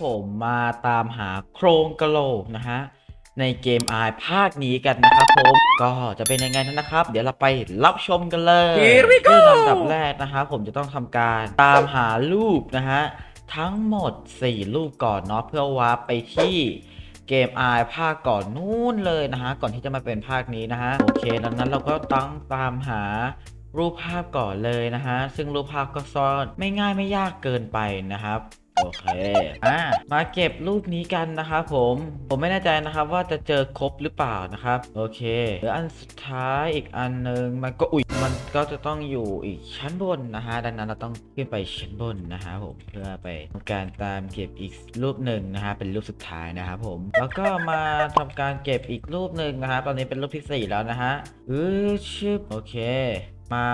ผมมาตามหาโครงกะโหลกนะฮะในเกมอายภาคนี้กันนะครับผมก็จะเป็นยังไงนั้นนะครับ เดี๋ยวเราไปรับชมกันเลย Here we go ซึ่งลำดับแรกนะฮะผมจะต้องทำการตามหารูปนะฮะทั้งหมด 4 รูปก่อนเนาะเพื่อวาร์ปไปที่เกมอายภาคก่อนนู้นเลยนะฮะก่อนที่จะมาเป็นภาคนี้นะฮะโอเคดังนั้นเราก็ต้องตามหารูปภาพก่อนเลยนะฮะซึ่งรูปภาพก็ซ่อนไม่ง่ายไม่ยากเกินไปนะครับ โอเค อะมาเก็บรูปนี้กันนะครับผม ผมไม่แน่ใจนะครับว่าจะเจอครบหรือเปล่านะครับ โอเคเหลืออันสุดท้ายอีกอันหนึ่งมันก็อุ๊ยมันก็จะต้องอยู่อีกชั้นบนนะฮะ ดังนั้นเราต้องขึ้นไปชั้นบนนะฮะผม เพื่อไปทำการตามเก็บอีกรูปหนึ่งนะฮะ เป็นรูปสุดท้ายนะครับผม แล้วก็มาทำการเก็บอีกรูปหนึ่งนะฮะ ตอนนี้เป็นรูปที่สี่แล้วนะฮะ อือชึบโอเค มา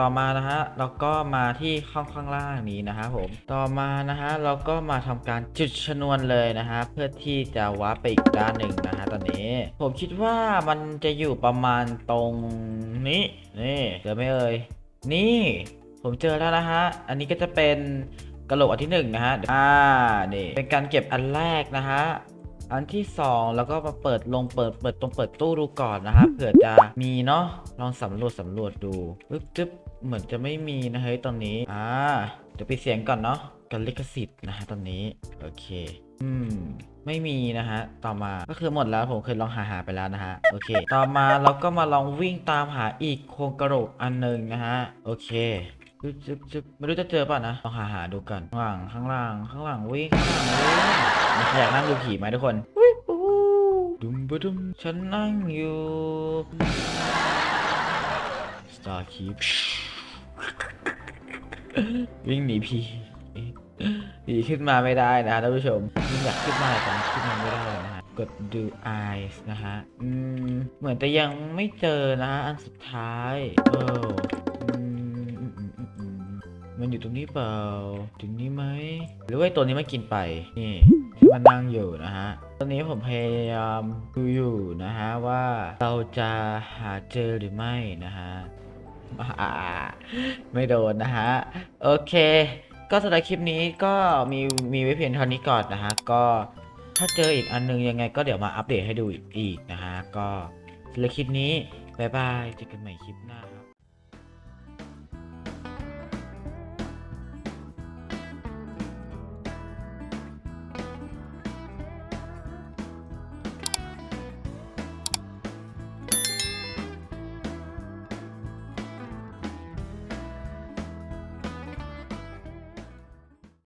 ต่อมานะฮะเราก็มาที่ห้องข้างล่างนี้นะฮะผมต่อมานะฮะเราก็มาทำการจุดชนวนเลยนะฮะเพื่อที่จะวาร์ปไปอีกด้านหนึ่งนะฮะตอนนี้ ผมคิดว่ามันจะอยู่ประมาณตรงนี้นี่เจอไหมเอ่ยนี่ผมเจอแล้วนะฮะอันนี้ก็จะเป็นกระโหลกอันที่หนึ่งนะฮะอ่านี่เป็นการเก็บอันแรกนะฮะ อันที่สองแล้วก็มาเปิดลงเปิดเปิดตรงเปิดตู้ดูก่อนนะครับเผื่อจะมีเนาะลองสำรวจสำรวจดูปึ๊บจึ๊บเหมือนจะไม่มีนะเฮ้ยตอนนี้อ่าเดี๋ยวไปดเสียงก่อนเนาะกันลิขสิทธิ์นะฮะตอนนี้โอเค อืมไม่มีนะฮะ ต่อมา ก็คือหมดแล้วผมเคยลองหาหาไปแล้วนะฮะ โอเค ต่อมาเราก็มาลองวิ่งตามหาอีกโครงกระโหลกอันหนึ่งนะฮะ โอเค จึ๊บจึ๊บจึ๊บไม่รู้จะเจอป่ะนะลองหาหาดูกันข้างหลังข้างล่างข้างหลังวิ่งข้างลังวิ่งอยากนั่งดูผีไหมทุกคนดุมบดุมฉันนั่งอยู่ Star Keep วิ่งหนีผีผีขึ้นมาไม่ได้นะท่านผู้ชมอยากขึ้นมาแต่ขึ้นมาไม่ได้นะฮะกดดู eyes นะฮะ อืม เหมือนแต่ยังไม่เจอนะฮะอันสุดท้าย เออ มันอยู่ตรงนี้เปล่าตรงนี้ไหม หรือว่าตัวนี้มันกินไป นี่มันนั่งอยู่นะฮะ ตอนนี้ผมพยายามดูอยู่นะฮะว่าเราจะหาเจอหรือไม่นะฮะ ไม่โดนนะฮะ โอเค ก็สำหรับคลิปนี้ก็มีมีไว้เพียงเท่านี้ก่อนนะฮะ ก็ถ้าเจออีกอันนึงยังไงก็เดี๋ยวมาอัปเดตให้ดูอีกนะฮะ ก็สำหรับคลิปนี้ บ๊ายบาย เจอกันใหม่คลิปหน้าครับ